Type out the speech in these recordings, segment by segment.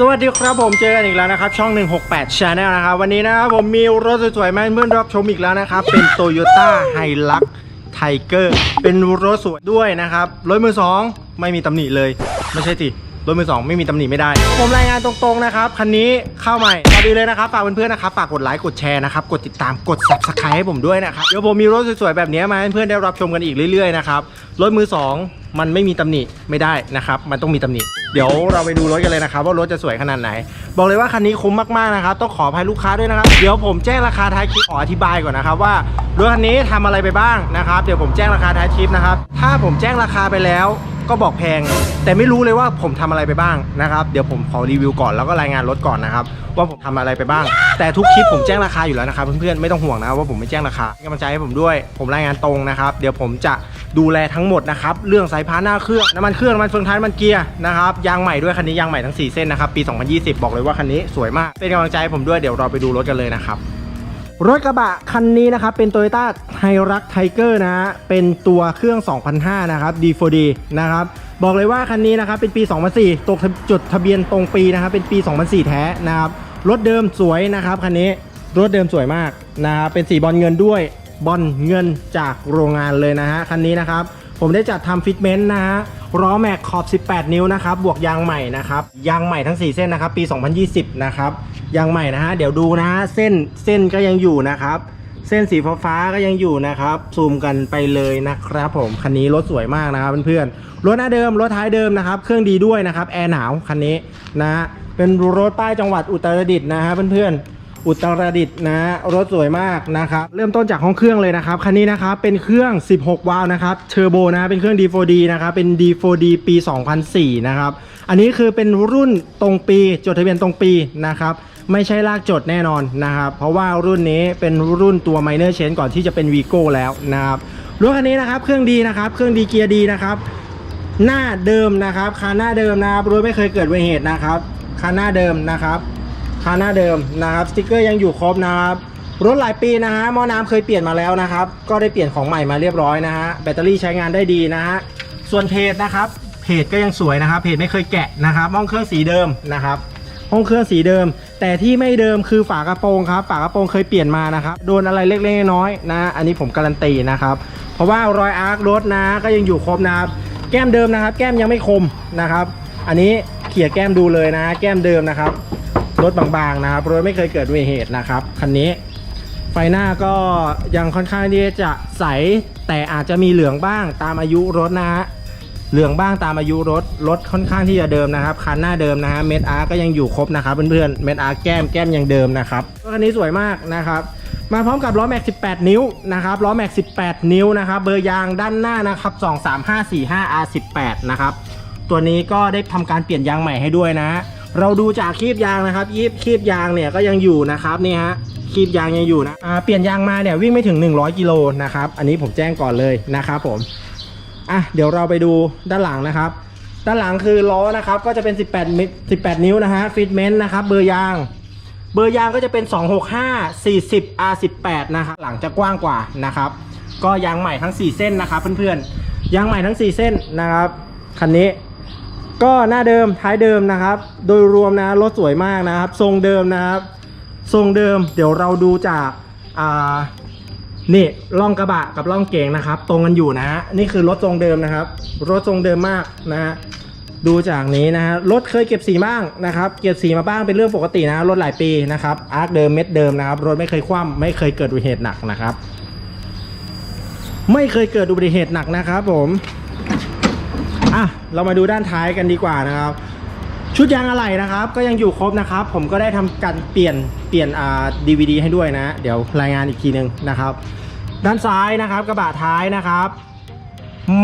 สวัสดีครับผมเจอกันอีกแล้วนะครับ ช่อง 168 Channel นะครับ วันนี้นะครับผมมีรถสวยๆมาให้เพื่อนรับชมอีกแล้วนะครับ เป็น Toyota Hilux Tiger เป็นรถสวยด้วยนะครับรถมือสองไม่มีตำหนิเลย ไม่ใช่สิรถมือสองไม่มีตำหนิไม่ได้ ผมรายงานตรงๆนะครับคันนี้เข้าใหม่พอดีเลยนะครับฝากเพื่อนๆนะครับฝากกดไลค์กดแชร์นะครับกดติดตามกด Subscribe ให้ผมด้วยนะครับเดี๋ยวผมมีรถสวยๆแบบนี้มาให้เพื่อนได้รับชมกันอีกเรื่อยๆนะครับรถมือสอง มันไม่มีตำหนิไม่ได้นะครับ มันต้องมีตำหนิ เดี๋ยวเราไปดูรถกันเลยนะครับ ว่ารถจะสวยขนาดไหน บอกเลยว่าคันนี้คุ้มมากๆนะครับ ต้องขออภัยลูกค้าด้วยนะครับ เดี๋ยวผมแจ้งราคาท้ายคลิปขออธิบายก่อนนะครับว่ารถคันนี้ทำอะไรไปบ้างนะครับ เดี๋ยวผมแจ้งราคาท้ายคลิปนะครับ ถ้าผมแจ้งราคาไปแล้ว ก็บอกแพง แต่ไม่รู้เลยว่าผมทำอะไรไปบ้างนะครับ เดี๋ยวผมขอรีวิวก่อนแล้วก็รายงานรถก่อนนะครับ ว่าผมทำอะไรไปบ้าง แต่ทุกคลิปผมแจ้งราคาอยู่แล้วนะครับเพื่อนๆไม่ต้องห่วงนะว่าผมไม่แจ้งราคาเป็นกำลังใจให้ผมด้วย ผมรายงานตรงนะครับ เดี๋ยวผมจะดูแลทั้งหมดนะครับเรื่องสายพานหน้าเครื่องน้ำมันเครื่องน้ำมันเฟืองท้ายน้ำมันเกียร์นะครับยางใหม่ด้วยคันนี้ยางใหม่ทั้ง4เส้นนะครับปี 2020 บอกเลยว่าคันนี้สวยมากเป็นกำลังใจให้ผมด้วยเดี๋ยวเราไปดูรถกันเลยนะครับ รถกระบะคันนี้นะครับ เป็น Toyota h i r u x Tiger นะฮะ เป็นตัวเครื่อง 2005 นะครับ D4D นะครับ บอกเลยว่าคันนี้นะครับ เป็นปี 2004 ตกจดทะเบียนตรงปีนะครับ เป็นปี 2004 แท้นะครับ รถเดิมสวยนะครับคันนี้ รถเดิมสวยมากนะครับ เป็นสีบอลเงินด้วย บอลเงินจากโรงงานเลยนะฮะ คันนี้นะครับ ผมได้จัดทำฟิตเมนต์นะฮะล้อแม็กขอบ 18 นิ้วนะครับ บวกยางใหม่นะครับ ยางใหม่ทั้ง 4 เส้นนะครับ ปี 2020 นะครับ ยางใหม่นะฮะ เดี๋ยวดูนะฮะ เส้น เส้นก็ยังอยู่นะครับ เส้นสีฟ้าก็ยังอยู่นะครับ ซูมกันไปเลยนะครับผม คันนี้รถสวยมากนะครับเพื่อนๆ รถหน้าเดิม รถท้ายเดิมนะครับ เครื่องดีด้วยนะครับ แอร์หนาวคันนี้นะฮะเป็นรถป้ายจังหวัดอุตรดิตถ์นะฮะเพื่อนๆ อุตรดิตถ์นะรถสวยมากนะครับเริ่มต้นจากห้องเครื่องเลยนะครับคันนี้นะครับเป็นเครื่อง 16 วาล์วนะครับเทอร์โบนะเป็นเครื่อง D4D นะครับเป็น D4D ปี 2004 นะครับอันนี้คือเป็นรุ่นตรงปีจดทะเบียนตรงปีนะครับไม่ใช่ลากจดแน่นอนนะครับเพราะว่ารุ่นนี้เป็นรุ่นตัว minor change ก่อนที่จะเป็น Vigo แล้วนะครับรถคันนี้นะครับเครื่องดีนะครับเครื่องดีเกียร์ดีนะครับหน้าเดิมนะครับคันหน้าเดิมนะครับรถไม่เคยเกิดอุบัติเหตุนะครับคันหน้าเดิมนะครับ คันหน้าเดิมนะครับสติกเกอร์ยังอยู่ครบนะครับรถหลายปีนะฮะหม้อน้ำเคยเปลี่ยนมาแล้วนะครับ ก็ได้เปลี่ยนของใหม่มาเรียบร้อยนะฮะแบตเตอรี่ใช้งานได้ดีนะฮะส่วนเพจนะครับเพจก็ยังสวยนะครับเพจไม่เคยแกะนะครับห้องเครื่องสีเดิมนะครับห้องเครื่องสีเดิม แต่ที่ไม่เดิมคือฝากระโปรงครับ ฝากระโปรงเคยเปลี่ยนมานะครับโดนอะไรเล็กๆน้อยๆนะอันนี้ผมการันตีนะครับเพราะว่ารอยอาร์ครถนะก็ยังอยู่ครบนะครับแก้มเดิมนะครับ แก้มยังไม่คมนะครับ อันนี้เขี่ยแก้มดูเลยนะ แก้มเดิมนะครับ รถบางๆนะครับรถไม่เคยเกิดอุบัติเหตุนะครับคันนี้ ไฟหน้าก็ยังค่อนข้างที่จะใสแต่อาจจะมีเหลืองบ้างตามอายุรถนะฮะเหลืองบ้างตามอายุรถรถค่อนข้างที่จะเดิมนะครับคันหน้าเดิมนะฮะเม็ดอาร์ก็ยังอยู่ครบนะครับเพื่อนๆเม็ดอาร์แก้มแก้มยังเดิมนะครับรถคันนี้สวยมากนะครับ มาพร้อมกับล้อแม็ก 18 นิ้วนะครับล้อแม็ก 18 นิ้วนะครับเบอร์ยางด้านหน้านะครับ 23545 R18 นะครับตัวนี้ก็ได้ทำการเปลี่ยนยางใหม่ให้ด้วยนะ เราดูจากคีบยางนะครับยีบคีบยางเนี่ยก็ยังอยู่นะครับนี่ฮะคีบยางยังอยู่นะอ่าเปลี่ยนยางมาเนี่ยวิ่งไม่ถึง 100กิโลนะครับอันนี้ผมแจ้งก่อนเลยนะครับผมอะเดี๋ยวเราไปดูด้านหลังนะครับ ด้านหลังคือล้อนะครับก็จะเป็น 18มิ18 นิ้วนะฮะฟิตเมนต์นะครับเบอร์ยาง เบอร์ยางก็จะเป็น 265 40 R18 นะครับหลังจะกว้างกว่านะครับ ก็ยางใหม่ทั้ง 4 เส้นนะครับเพื่อนๆยางใหม่ทั้ง 4 เส้นนะครับคันนี้ ก็หน้าเดิมท้ายเดิมนะครับ โดยรวมนะรถสวยมากนะครับ ทรงเดิมนะครับ ทรงเดิม เดี๋ยวเราดูจากอ่านี่ล่องกระบะกับล่องเก๋งนะครับ ตรงกันอยู่นะฮะนี่คือรถทรงเดิมนะครับ รถทรงเดิมมากนะฮะดูจากนี้นะฮะรถเคยเก็บสีบ้างนะครับ เก็บสีมาบ้างเป็นเรื่องปกตินะรถหลายปีนะครับอาร์คเดิมเม็ดเดิมนะครับรถไม่เคยคว่ำไม่เคยเกิดอุบัติเหตุหนักนะครับ ไม่เคยเกิดอุบัติเหตุหนักนะครับผม อะเรามาดูด้านท้ายกันดีกว่านะครับ ชุดยางอะไหล่นะครับ ก็ยังอยู่ครบนะครับ ผมก็ได้ทำการเปลี่ยนเปลี่ยนอ่าดีวดีให้ด้วยนะ เดี๋ยวรายงานอีกทีหนึ่งนะครับ ด้านซ้ายนะครับกระบะท้ายนะครับ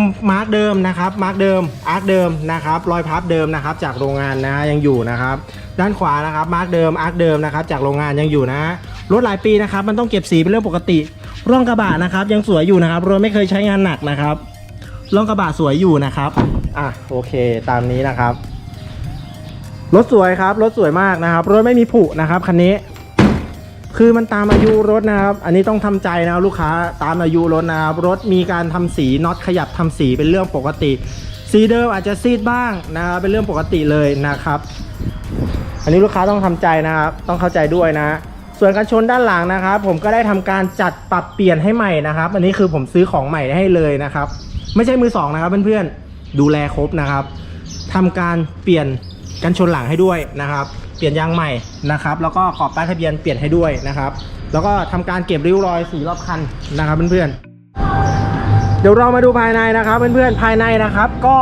มมาร์กเดิมนะครับมาร์กเดิมอาร์คเดิมนะครับรอยพับเดิมนะครับ จากโรงงานนะยังอยู่นะครับ ด้านขวานะครับมาร์กเดิมอาร์คเดิมนะครับ จากโรงงานยังอยู่นะรถหลายปีนะครับ มันต้องเก็บสีเป็นเรื่องปกติ ร่องกระบะนะครับ ยังสวยอยู่นะครับรถไม่เคยใช้งานหนักนะครับ ร่องกระบะสวยอยู่นะครับ อะโอเค ตามนี้นะครับ รถสวยครับ รถสวยมากนะครับ รถไม่มีผุนะครับคันนี้ คือมันตามอายุรถนะครับ อันนี้ต้องทำใจนะลูกค้าตามอายุรถนะครับ รถมีการทำสีน็อตขยับทำสีเป็นเรื่องปกติ สีเดิมอาจจะซีดบ้างนะครับเป็นเรื่องปกติเลยนะครับ อันนี้ลูกค้าต้องทำใจนะครับ ต้องเข้าใจด้วยนะส่วนกันชนด้านหลังนะครับ ผมก็ได้ทำการจัดปรับเปลี่ยนให้ใหม่นะครับ อันนี้คือผมซื้อของใหม่ให้เลยนะครับ ไม่ใช่มือสองนะครับเพื่อนๆดูแลครบนะครับทำการเปลี่ยนกันชนหลังให้ด้วยนะครับ เปลี่ยนยางใหม่นะครับ แล้วก็ขอบป้ายทะเบียนเปลี่ยนให้ด้วยนะครับ แล้วก็ทำการเก็บริ้วรอยสีรอบคันนะครับเพื่อนๆเดี๋ยวเรามาดูภายในนะครับเพื่อนๆภายในนะครับ ก็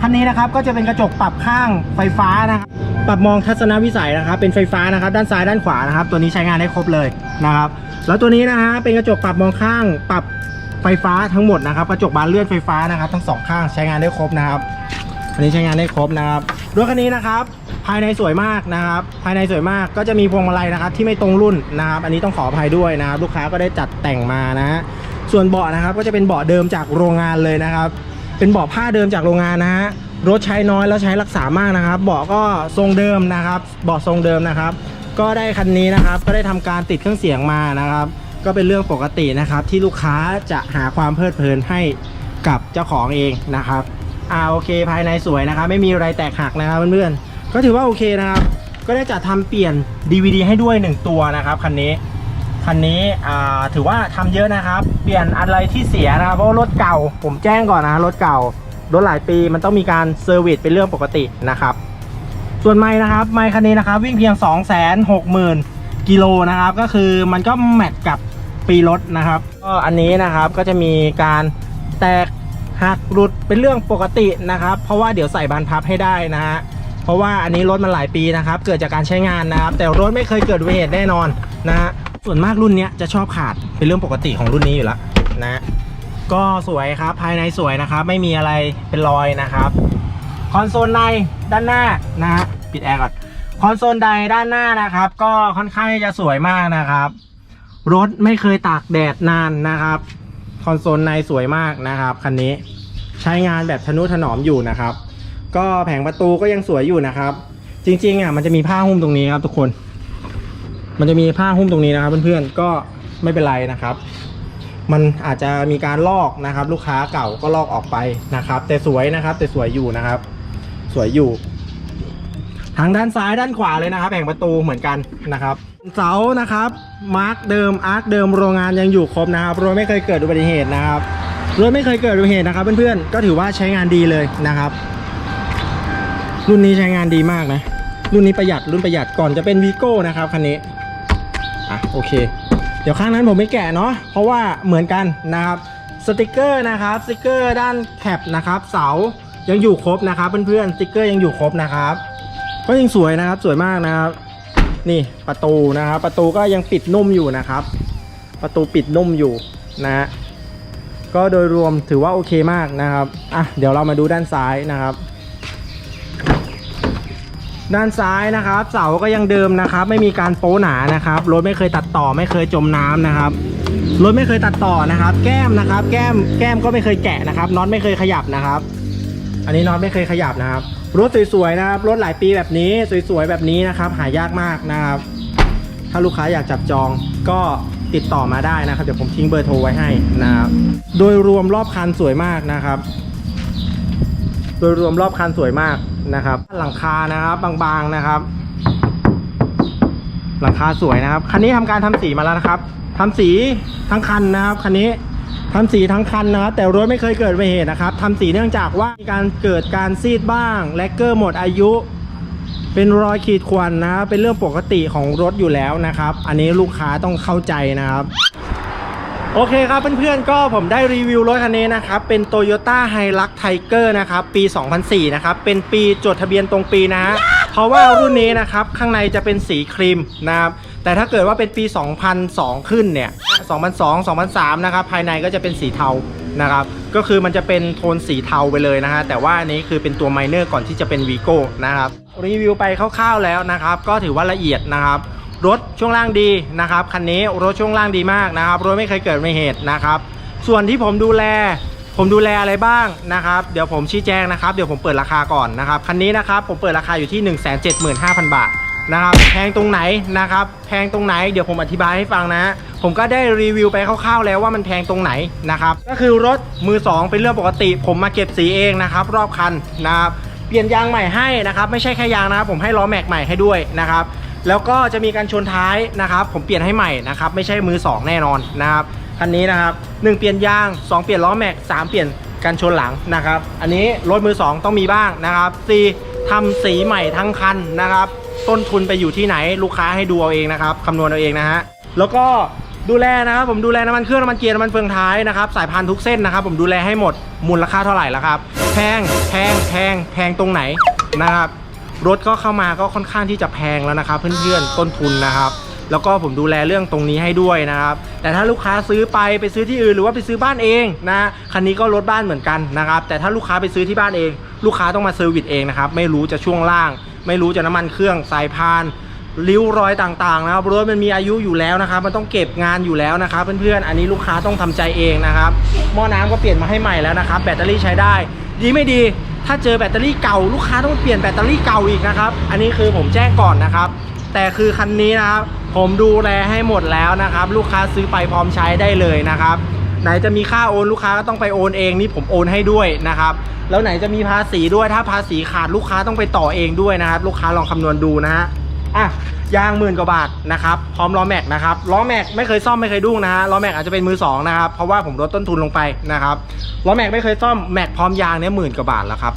คันนี้นะครับก็จะเป็นกระจกปรับข้างไฟฟ้านะครับปรับมองทัศนวิสัยนะครับ เป็นไฟฟ้านะครับ ด้านซ้ายด้านขวานะครับ ตัวนี้ใช้งานได้ครบเลยนะครับ แล้วตัวนี้นะฮะเป็นกระจกปรับมองข้าง ปรับ ไฟฟ้าทั้งหมดนะครับกระจกบานเลื่อนไฟฟ้านะครับ ทั้งสองข้างใช้งานได้ครบนะครับอันนี้ใช้งานได้ครบนะครับรถคันนี้นะครับภายในสวยมากนะครับ ภายในสวยมากก็จะมีพวงมาลัยนะครับ ที่ไม่ตรงรุ่นนะครับ อันนี้ต้องขออภัยด้วยนะครับ ลูกค้าก็ได้จัดแต่งมานะฮะส่วนเบาะนะครับก็จะเป็นเบาะเดิมจากโรงงานเลยนะครับ เป็นเบาะผ้าเดิมจากโรงงานนะฮะรถใช้น้อยแล้วใช้รักษามากนะครับ เบาะก็ทรงเดิมนะครับ เบาะทรงเดิมนะครับ ก็ได้คันนี้นะครับ ก็ได้ทำการติดเครื่องเสียงมานะครับ ก็เป็นเรื่องปกตินะครับที่ลูกค้าจะหาความเพลิดเพลินให้กับเจ้าของเองนะครับอ่าโอเคภายในสวยนะครับ ไม่มีอะไรแตกหักนะครับเพื่อนๆก็ถือว่าโอเคนะครับก็ได้จัดทำเปลี่ยน DVD ให้ด้วย 1 ตัวนะครับคันนี้คันนี้อ่าถือว่าทำเยอะนะครับ เปลี่ยนอะไรที่เสียนะครับเพราะรถเก่า ผมแจ้งก่อนนะรถเก่ารถหลายปีมันต้องมีการเซอร์วิสเป็นเรื่องปกตินะครับ ส่วนไม้นะครับไม้คันนี้นะครับ วิ่งเพียง 2 6 0 0 0 0กิโลนะครับ ก็คือมันก็แมทกับ ปีรถนะครับก็อันนี้นะครับก็จะมีการแตกหักหลุดเป็นเรื่องปกตินะครับ เพราะว่าเดี๋ยวใส่บานพับให้ได้นะฮะเพราะว่าอันนี้รถมันหลายปีนะครับ เกิดจากการใช้งานนะครับ แต่รถไม่เคยเกิดอุบัติเหตุแน่นอนนะฮะส่วนมากรุ่นเนี้ยจะชอบขาดเป็นเรื่องปกติของรุ่นนี้อยู่แล้วนะก็สวยครับภายในสวยนะครับ ไม่มีอะไรเป็นรอยนะครับคอนโซลในด้านหน้านะฮะปิดแอร์ก่อนคอนโซลใดด้านหน้านะครับ ก็ค่อนข้างจะสวยมากนะครับ รถไม่เคยตากแดดนานนะครับ คอนโซลในสวยมากนะครับคันนี้ใช้งานแบบทนุถนอมอยู่นะครับ ก็แผงประตูก็ยังสวยอยู่นะครับ จริงๆอะมันจะมีผ้าหุ้มตรงนี้ครับทุกคน มันจะมีผ้าหุ้มตรงนี้นะครับเพื่อนๆก็ไม่เป็นไรนะครับ มันอาจจะมีการลอกนะครับ ลูกค้าเก่าก็ลอกออกไปนะครับ แต่สวยนะครับ แต่สวยอยู่นะครับ สวยอยู่ทางด้านซ้ายด้านขวาเลยนะครับแผงประตูเหมือนกันนะครับ เสานะครับ มาร์กเดิมอาร์คเดิมโรงงานยังอยู่ครบนะครับรถไม่เคยเกิดอุบัติเหตุนะครับรถไม่เคยเกิดอุบัติเหตุนะครับเพื่อนๆก็ถือว่าใช้งานดีเลยนะครับ รุ่นนี้ใช้งานดีมากนะ รุ่นนี้ประหยัดรุ่นประหยัดก่อนจะเป็นวีโก้นะครับคันนี้อะโอเค เดี๋ยวข้างนั้นผมไม่แกะเนาะเพราะว่าเหมือนกันนะครับสติกเกอร์นะครับสติกเกอร์ด้านแคปนะครับเสายังอยู่ครบนะครับเพื่อนๆสติกเกอร์ยังอยู่ครบนะครับ ก็ยังสวยนะครับสวยมากนะครับ นี่ประตูนะครับ ประตูก็ยังปิดนุ่มอยู่นะครับ ประตูปิดนุ่มอยู่นะฮะก็โดยรวมถือว่าโอเคมากนะครับอะเดี๋ยวเรามาดูด้านซ้ายนะครับ ด้านซ้ายนะครับ เสาก็ยังเดิมนะครับ ไม่มีการโป๊หนานะครับรถไม่เคยตัดต่อไม่เคยจมน้ำนะครับรถไม่เคยตัดต่อนะครับ แก้มนะครับ แก้มแก้มก็ไม่เคยแกะนะครับน็อตไม่เคยขยับนะครับ อันนี้น็อตไม่เคยขยับนะครับ รถสวยๆนะครับ รถหลายปีแบบนี้สวยๆแบบนี้นะครับ หายากมากนะครับ ถ้าลูกค้าอยากจับจองก็ติดต่อมาได้นะครับ เดี๋ยวผมทิ้งเบอร์โทรไว้ให้นะครับ โดยรวมรอบคันสวยมากนะครับ โดยรวมรอบคันสวยมากนะครับ หลังคานะครับบางๆนะครับ หลังคาสวยนะครับ คันนี้ทำการทำสีมาแล้วนะครับทำสีทั้งคันนะครับคันนี้ ทำสีทั้งคันนะครับ แต่รถไม่เคยเกิดอุบัติเหตุนะครับทำสีเนื่องจากว่ามีการเกิดการซีดบ้าง แลกเกอร์หมดอายุ เป็นรอยขีดข่วนนะครับเป็นเรื่องปกติของรถอยู่แล้วนะครับ อันนี้ลูกค้าต้องเข้าใจนะครับ โอเคครับเพื่อนๆก็ผมได้รีวิวรถคันนี้นะครับ เป็น Toyota Hilux Tiger นะครับ ปี 2004 นะครับ เป็นปีจดทะเบียนตรงปีนะฮะเพราะว่ารุ่นนี้นะครับข้างในจะเป็นสีครีมนะครับ แต่ถ้าเกิดว่าเป็นปี 2002 ขึ้นเนี่ย 2002 2003 นะครับ ภายในก็จะเป็นสีเทานะครับ ก็คือมันจะเป็นโทนสีเทาไปเลยนะฮะ แต่ว่าอันนี้คือเป็นตัวไมเนอร์ก่อนที่จะเป็นวีโก้นะครับ รีวิวไปคร่าวๆแล้วนะครับ ก็ถือว่าละเอียดนะครับ รถช่วงล่างดีนะครับ คันนี้รถช่วงล่างดีมากนะครับ รถไม่เคยเกิดอุบัติเหตุนะครับ ส่วนที่ผมดูแลผมดูแลอะไรบ้างนะครับ เดี๋ยวผมชี้แจงนะครับ เดี๋ยวผมเปิดราคาก่อนนะครับ คันนี้นะครับผมเปิดราคาอยู่ที่ 175,000 บาท นะครับแพงตรงไหนนะครับแพงตรงไหนเดี๋ยวผมอธิบายให้ฟังนะ ผมก็ได้รีวิวไปคร่าวๆแล้วว่ามันแพงตรงไหนนะครับก็คือรถมือสองเป็นเรื่องปกติ ผมมาเก็บสีเองนะครับรอบคันนะครับเปลี่ยนยางใหม่ให้นะครับไม่ใช่แค่ยางนะครับผมให้ล้อแม็กใหม่ให้ด้วยนะครับแล้วก็จะมีการชนท้ายนะครับ ผมเปลี่ยนให้ใหม่นะครับไม่ใช่มือสองแน่นอนนะครับคันนี้นะครับหนึ่งเปลี่ยนยางสองเปลี่ยนล้อแม็กสามเปลี่ยนกันชนหลังนะครับ อันนี้รถมือสองต้องมีบ้างนะครับสี่ทำสีใหม่ทั้งคันนะครับ ต้นทุนไปอยู่ที่ไหนลูกค้าให้ดูเอาเองนะครับคำนวณเอาเองนะฮะแล้วก็ดูแลนะครับผมดูแลน้ำมันเครื่องน้ำมันเกียร์น้ำมันเฟืองท้ายนะครับสายพานทุกเส้นนะครับ ผมดูแลให้หมดมูลค่าเท่าไหร่แล้วครับแพงแพงแพงแพงตรงไหนนะครับรถก็เข้ามาก็ค่อนข้างที่จะแพงแล้วนะครับ เพื่อนๆต้นทุนนะครับแล้วก็ผมดูแลเรื่องตรงนี้ให้ด้วยนะครับ แต่ถ้าลูกค้าซื้อไปไปซื้อที่อื่นหรือว่าไปซื้อบ้านเองนะคันนี้ก็รถบ้านเหมือนกันนะครับ แต่ถ้าลูกค้าไปซื้อที่บ้านเอง ลูกค้าต้องมาเซอร์วิสเองนะครับ ไม่รู้จะช่วงล่าง ไม่รู้จะน้ำมันเครื่องสายพานริ้วรอยต่างๆนะครับรถมันมีอายุอยู่แล้วนะครับมันต้องเก็บงานอยู่แล้วนะครับเพื่อนๆอันนี้ลูกค้าต้องทำใจเองนะครับหม้อน้ำก็เปลี่ยนมาให้ใหม่แล้วนะครับ แบตเตอรี่ใช้ได้ ดีไม่ดี ถ้าเจอแบตเตอรี่เก่า ลูกค้าต้องเปลี่ยนแบตเตอรี่เก่าอีกนะครับ อันนี้คือผมแจ้งก่อนนะครับ แต่คือคันนี้นะครับผมดูแลให้หมดแล้วนะครับ ลูกค้าซื้อไปพร้อมใช้ได้เลยนะครับ ไหนจะมีค่าโอนลูกค้าก็ต้องไปโอนเองนี่ผมโอนให้ด้วยนะครับ แล้วไหนจะมีภาษีด้วยถ้าภาษีขาดลูกค้าต้องไปต่อเองด้วยนะครับ ลูกค้าลองคำนวณดูนะฮะอะยางหมื่นกว่าบาทนะครับพร้อมล้อแม็กนะครับล้อแม็กไม่เคยซ่อมไม่เคยดุ้งนะฮะล้อแม็กอาจจะเป็นมือสองนะครับเพราะว่าผมลดต้นทุนลงไปนะครับล้อแม็กไม่เคยซ่อมแม็กพร้อมยางเนี่ยหมื่นกว่าบาทแล้วครับ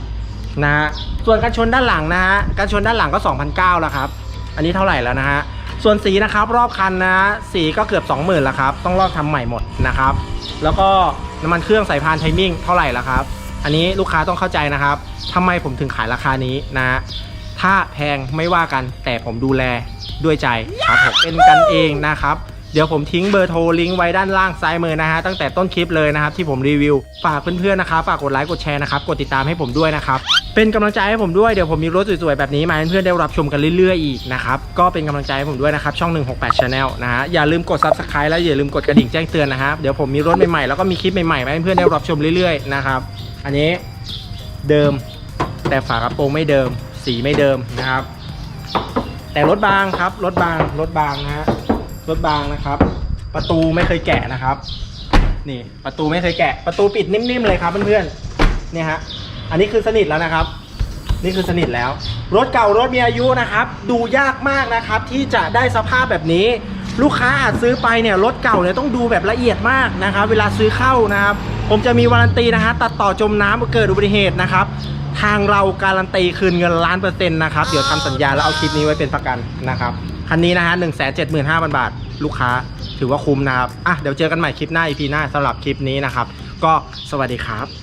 นะฮะส่วนกันชนด้านหลังนะฮะกันชนด้านหลังก็2,009แล้วครับอันนี้เท่าไหร่แล้วนะฮะส่วนสีนะครับรอบคันนะสีก็เกือบ 20,000แล้วครับต้องลอกทำใหม่หมดนะครับแล้วก็น้ำมันเครื่องสายพานไทมิ่งเท่าไหร่แล้วครับ อันนี้ลูกค้าต้องเข้าใจนะครับทำไมผมถึงขายราคานี้นะฮะถ้าแพงไม่ว่ากันแต่ผมดูแลด้วยใจครับผมเป็นกันเองนะครับ เดี๋ยวผมทิ้งเบอร์โทรลิงก์ไว้ด้านล่างซ้ายมือนะฮะตั้งแต่ต้นคลิปเลยนะครับที่ผมรีวิว ฝากเพื่อนๆนะครับฝากกดไลค์กดแชร์นะครับกดติดตามให้ผมด้วยนะครับเป็นกำลังใจให้ผมด้วยเดี๋ยวผมมีรถสวยๆแบบนี้มาให้เพื่อนๆได้รับชมกันเรื่อยๆอีกนะครับก็เป็นกำลังใจให้ผมด้วยนะครับช่อง 168 Channel นะฮะอย่าลืมกด Subscribe แล้วอย่าลืมกดกระดิ่งแจ้งเตือนนะครับเดี๋ยวผมมีรถใหม่ๆแล้วก็มีคลิปใหม่ๆมาให้เพื่อนๆได้รับชมเรื่อยๆนะครับ อันนี้เดิมแต่ฝากระโปรงไม่เดิม สีไม่เดิมนะครับ แต่รถบางครับรถบางรถบางนะฮะรถบางนะครับ ประตูไม่เคยแกะนะครับ นี่ประตูไม่เคยแกะ ประตูปิดนิ่มๆเลยครับเพื่อนๆเนี่ยฮะอันนี้คือสนิทแล้วนะครับ นี่คือสนิทแล้ว รถเก่ารถมีอายุนะครับ ดูยากมากนะครับ ที่จะได้สภาพแบบนี้ ลูกค้าอาจซื้อไปเนี่ยรถเก่าเนี่ยต้องดูแบบละเอียดมากนะครับ เวลาซื้อเข้านะครับ ผมจะมีวารันตีนะฮะตัดต่อจมน้ำเกิดอุบัติเหตุนะครับ ทางเราการันตีคืนเงินล้านเปอร์เซ็นต์นะครับเดี๋ยวทำสัญญาแล้วเอาคลิปนี้ไว้เป็นประกันนะครับคันนี้นะฮะหนึ่งแสนเจ็ดหมื่นห้าพันบาท ลูกค้าถือว่าคุ้มนะครับอะเดี๋ยวเจอกันใหม่คลิปหน้าอีพีหน้าสำหรับคลิปนี้นะครับ ก็สวัสดีครับ